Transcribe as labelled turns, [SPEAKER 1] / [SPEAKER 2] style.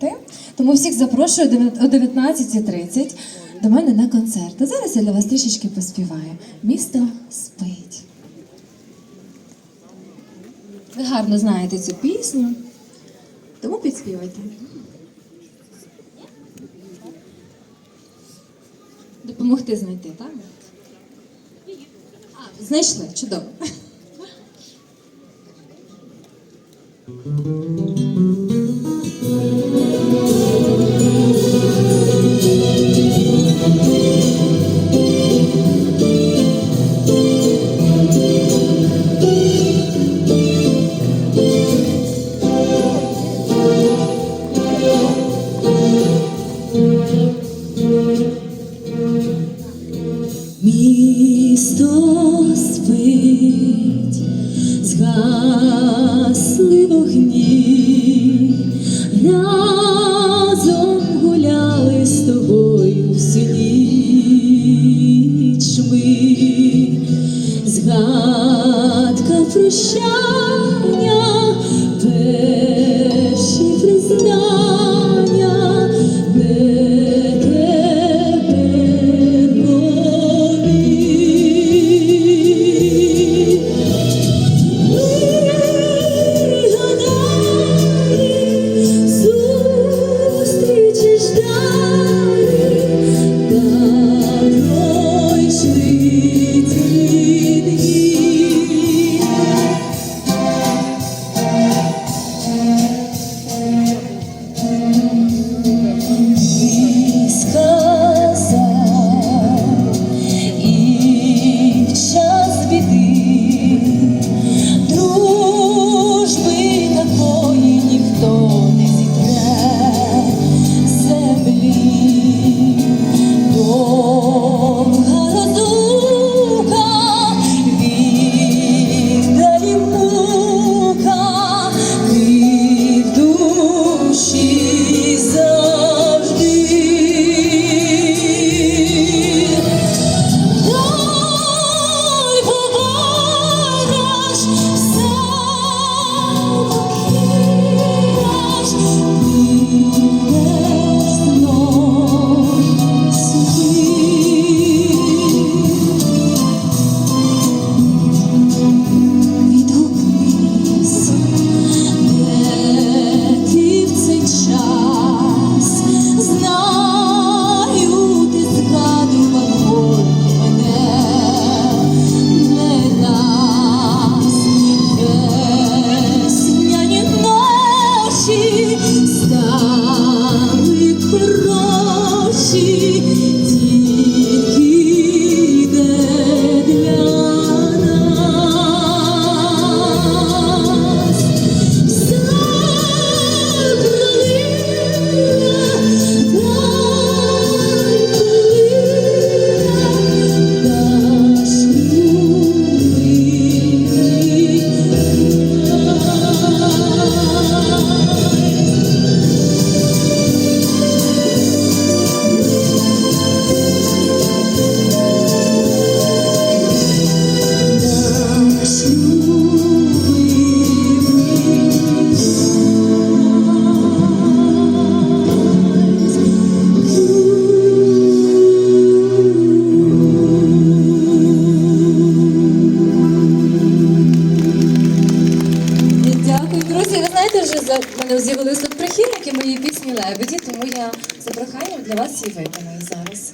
[SPEAKER 1] співати. Тому всіх запрошую о 19.30 до мене на концерт. А зараз я для вас трішечки поспіваю. Місто спить. Ви гарно знаєте цю пісню, тому підспівайте. Допомогти знайти, так? Знайшли, чудово.
[SPEAKER 2] Місто спить, згасли вогні, разом гуляли з тобою всю ніч ми. згадка прощання, 我 в мене
[SPEAKER 1] з'явилися прихильники моєї пісні Лебеді, тому я за проханням для вас її виконую зараз.